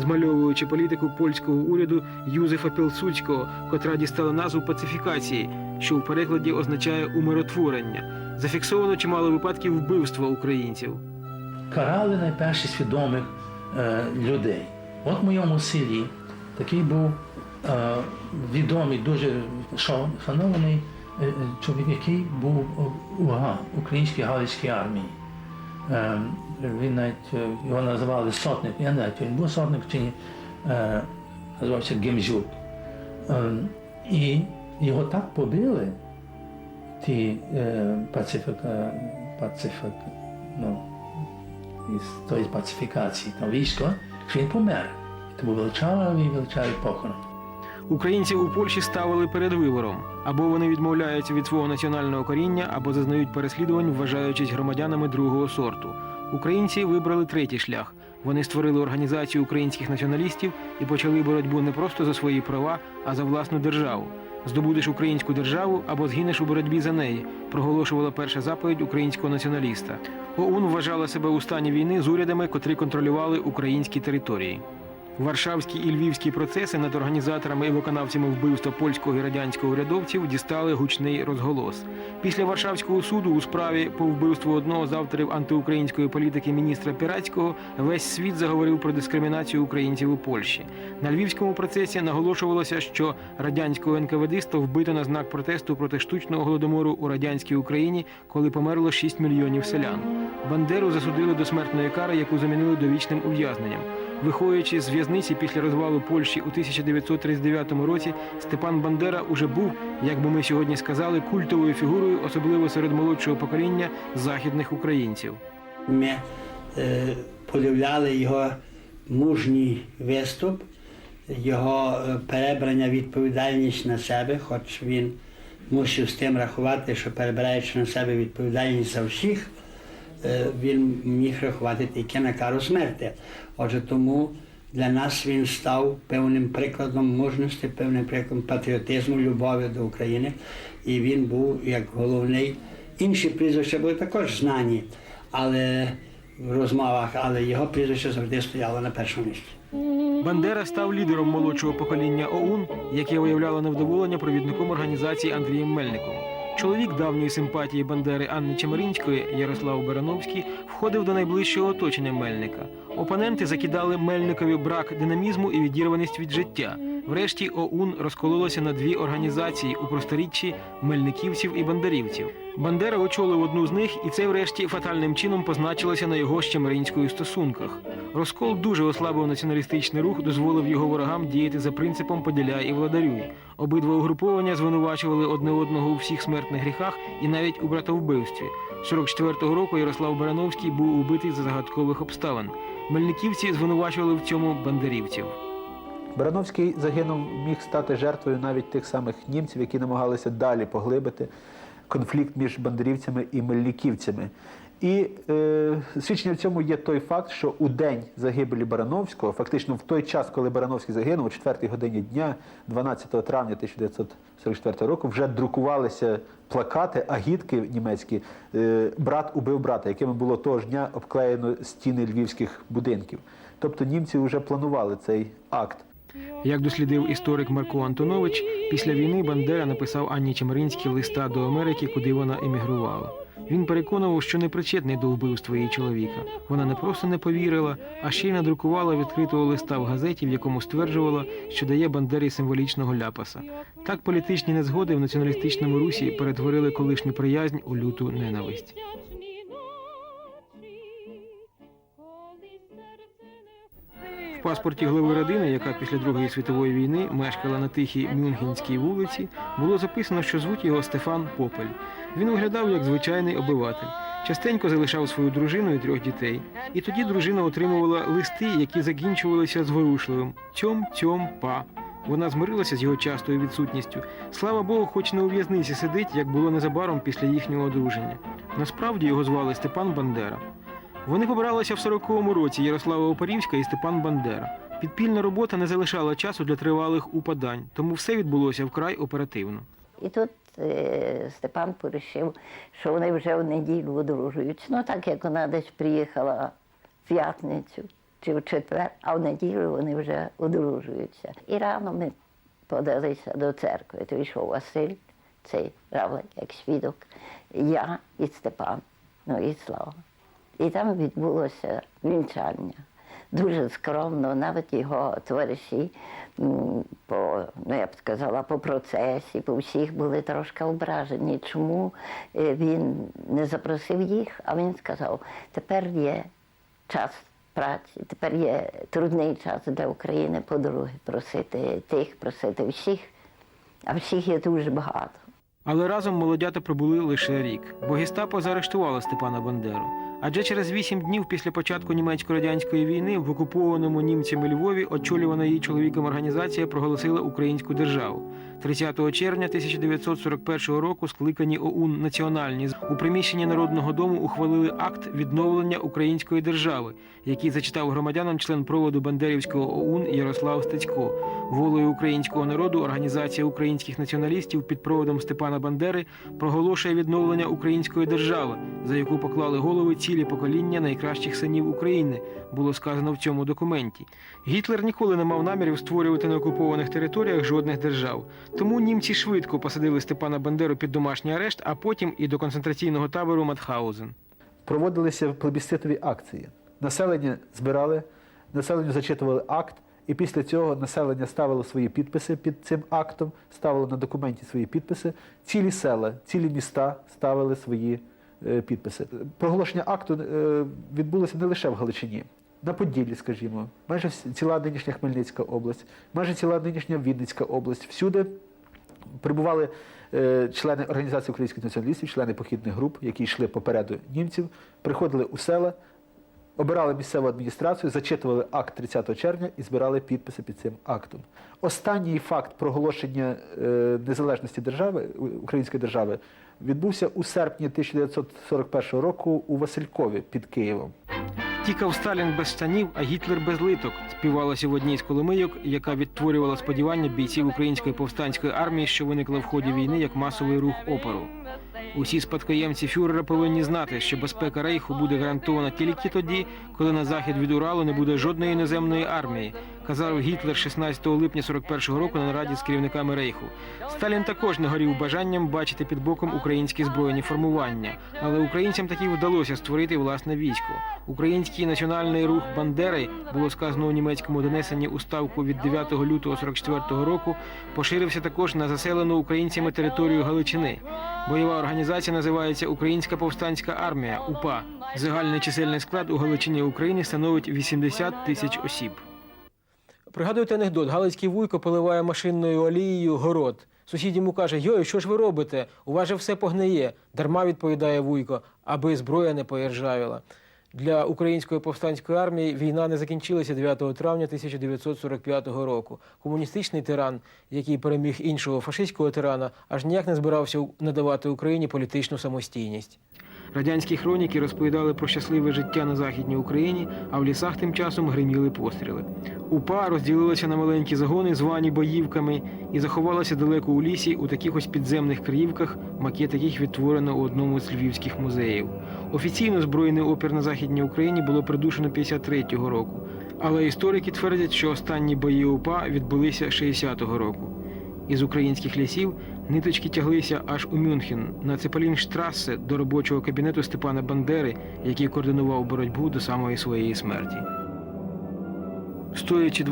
змальовуючи політику польського уряду Юзефа Пілсудського, котра дістала назву пацифікації, що в перекладі означає умиротворення. Зафіксовано чимало випадків вбивства українців. карали найперше свідомих е, людей. От в моєму селі такий був е, відомий, дуже шанований е, чоловік, який був у ГА, Українській Галицькій армії. Е, він навіть е, його називали сотник. Я не знаю, він був сотник чи ні. Е, називався Гемзюк. Е, і його так побили, ті пацифіка, пацифік, ну, із тої пацифікації та військо, що він помер. Це був величавий величавий похорон. Українців у Польщі ставили перед вибором або вони відмовляються від свого національного коріння, або зазнають переслідувань, вважаючись громадянами другого сорту. Українці вибрали третій шлях. Вони створили організацію українських націоналістів і почали боротьбу не просто за свої права, а за власну державу. Здобудеш українську державу або згинеш у боротьбі за неї, проголошувала перша заповідь українського націоналіста. ОУН вважала себе у стані війни з урядами, котрі контролювали українські території. Варшавські і львівські процеси над організаторами і виконавцями вбивства польського і радянського урядовців дістали гучний розголос. Після Варшавського суду у справі по вбивству одного з авторів антиукраїнської політики міністра Піратського весь світ заговорив про дискримінацію українців у Польщі. На львівському процесі наголошувалося, що радянського НКВДиста вбито на знак протесту проти штучного голодомору у радянській Україні, коли померло 6 мільйонів селян. Бандеру засудили до смертної кари, яку замінили довічним ув'язненням. Виходячи з в'язниці після розвалу Польщі у 1939 році, Степан Бандера уже був, як би ми сьогодні сказали, культовою фігурою, особливо серед молодшого покоління західних українців. Ми е, подивляли його мужній виступ, його е, перебрання відповідальність на себе, хоч він мусив з тим рахувати, що перебираючи на себе відповідальність за всіх, він міг рахувати тільки на кару смерти. Отже, тому для нас він став певним прикладом мужності, певним прикладом патріотизму, любові до України. І він був як головний. Інші прізвища були також знані, але в розмовах, але його прізвище завжди стояло на першому місці. Бандера став лідером молодшого покоління ОУН, яке виявляло невдоволення провідником організації Андрієм Мельником. Чоловік давньої симпатії Бандери Анни Чемеринської Ярослав Барановський входив до найближчого оточення Мельника. Опоненти закидали Мельникові брак динамізму і відірваність від життя. Врешті ОУН розкололося на дві організації у просторіччі мельниківців і бандерівців. Бандера очолив одну з них, і це, врешті, фатальним чином позначилося на його з Чемеринською стосунках. Розкол дуже ослабив націоналістичний рух, дозволив його ворогам діяти за принципом поділяй і владарюй. Обидва угруповання звинувачували одне одного у всіх смертних гріхах і навіть у братовбивстві. 44-го року Ярослав Барановський був убитий за загадкових обставин. Мельниківці звинувачували в цьому бандерівців. Барановський загинув міг стати жертвою навіть тих самих німців, які намагалися далі поглибити конфлікт між бандерівцями і мельниківцями. І е, свідчення в цьому є той факт, що у день загибелі Барановського, фактично в той час, коли Барановський загинув, о 4 годині дня, 12 травня 1944 року, вже друкувалися плакати, агітки німецькі е, Брат убив брата, якими було того ж дня обклеєно стіни львівських будинків. Тобто німці вже планували цей акт. Як дослідив історик Марко Антонович, після війни Бандера написав Анні Чемеринській листа до Америки, куди вона емігрувала. Він переконував, що не причетний до вбивства її чоловіка. Вона не просто не повірила, а ще й надрукувала відкритого листа в газеті, в якому стверджувала, що дає Бандері символічного ляпаса. Так політичні незгоди в націоналістичному русі перетворили колишню приязнь у люту ненависть. В паспорті глави родини, яка після Другої світової війни мешкала на тихій Мюнхенській вулиці, було записано, що звуть його Стефан Попель. Він виглядав як звичайний обиватель. Частенько залишав свою дружину і трьох дітей. І тоді дружина отримувала листи, які закінчувалися зворушливим тьом, тьом, па. Вона змирилася з його частою відсутністю. Слава Богу, хоч не у в'язниці сидить, як було незабаром після їхнього одруження. Насправді його звали Степан Бандера. Вони побралися в 40-му році Ярослава Опарівська і Степан Бандера. Підпільна робота не залишала часу для тривалих упадань, тому все відбулося вкрай оперативно. І тут Степан порішив, що вони вже в неділю одружуються. Ну так як вона десь приїхала в п'ятницю, чи в четвер, а в неділю вони вже одружуються. І рано ми подалися до церкви. То йшов Василь, цей равлик, як свідок, я і Степан, ну і Слава. І там відбулося вінчання. Дуже скромно, навіть його товариші по, ну я б сказала, по процесі, по всіх були трошки ображені. Чому е, він не запросив їх, а він сказав, тепер є час праці, тепер є трудний час для України, по-друге, просити тих, просити всіх, а всіх є дуже багато. Але разом молодята пробули лише рік, бо гестапо заарештувало Степана Бандеру. Адже через вісім днів після початку німецько-радянської війни в окупованому німцями Львові очолювана її чоловіком організація проголосила українську державу. 30 червня 1941 року скликані ОУН національні у приміщенні Народного дому ухвалили акт відновлення української держави, який зачитав громадянам член проводу Бандерівського ОУН Ярослав Стецько. Волею українського народу організація українських націоналістів під проводом Степана Бандери проголошує відновлення української держави, за яку поклали голови цілі покоління найкращих синів України. Було сказано в цьому документі. Гітлер ніколи не мав намірів створювати на окупованих територіях жодних держав. Тому німці швидко посадили Степана Бандеру під домашній арешт, а потім і до концентраційного табору Матхаузен. проводилися плебісцитові акції. Населення збирали, населенню зачитували акт, і після цього населення ставило свої підписи під цим актом, ставило на документі свої підписи. Цілі села, цілі міста ставили свої е, підписи. Проголошення акту е, відбулося не лише в Галичині. На Поділлі, скажімо, майже ціла нинішня Хмельницька область, майже ціла нинішня Вінницька область. Всюди прибували е, члени організації українських націоналістів, члени похідних груп, які йшли попереду німців, приходили у села, обирали місцеву адміністрацію, зачитували акт 30 червня і збирали підписи під цим актом. Останній факт проголошення е, незалежності держави, української держави, відбувся у серпні 1941 року у Василькові під Києвом. Тікав Сталін без штанів, а Гітлер без литок. Співалося в одній з коломийок, яка відтворювала сподівання бійців української повстанської армії, що виникла в ході війни як масовий рух опору. Усі спадкоємці фюрера повинні знати, що безпека рейху буде гарантована тільки тоді, коли на захід від Уралу не буде жодної іноземної армії, казав Гітлер 16 липня 41-го року на нараді з керівниками рейху. Сталін також не горів бажанням бачити під боком українські збройні формування, але українцям таки вдалося створити власне військо. Український національний рух Бандери було сказано у німецькому донесенні у ставку від 9 лютого 44-го року. Поширився також на заселену українцями територію Галичини. Бойова організація називається Українська повстанська армія УПА. Загальний чисельний склад у Галичині України становить 80 тисяч осіб. Пригадуєте анекдот, Галицький вуйко поливає машинною олією город. Сусід йому каже: Йой, що ж ви робите? У вас же все погниє. Дарма відповідає вуйко, аби зброя не поіржавіла. Для української повстанської армії війна не закінчилася 9 травня 1945 року. Комуністичний тиран, який переміг іншого фашистського тирана, аж ніяк не збирався надавати Україні політичну самостійність. Радянські хроніки розповідали про щасливе життя на західній Україні, а в лісах тим часом гриміли постріли. УПА розділилася на маленькі загони, звані боївками, і заховалася далеко у лісі у таких ось підземних криївках, макет яких відтворено у одному з львівських музеїв. Офіційно збройний опір на західній Україні було придушено 53-го року. Але історики твердять, що останні бої УПА відбулися 60-го року. Із українських лісів ниточки тяглися аж у Мюнхен на Цепелінштрассе до робочого кабінету Степана Бандери, який координував боротьбу до самої своєї смерті. Стоячи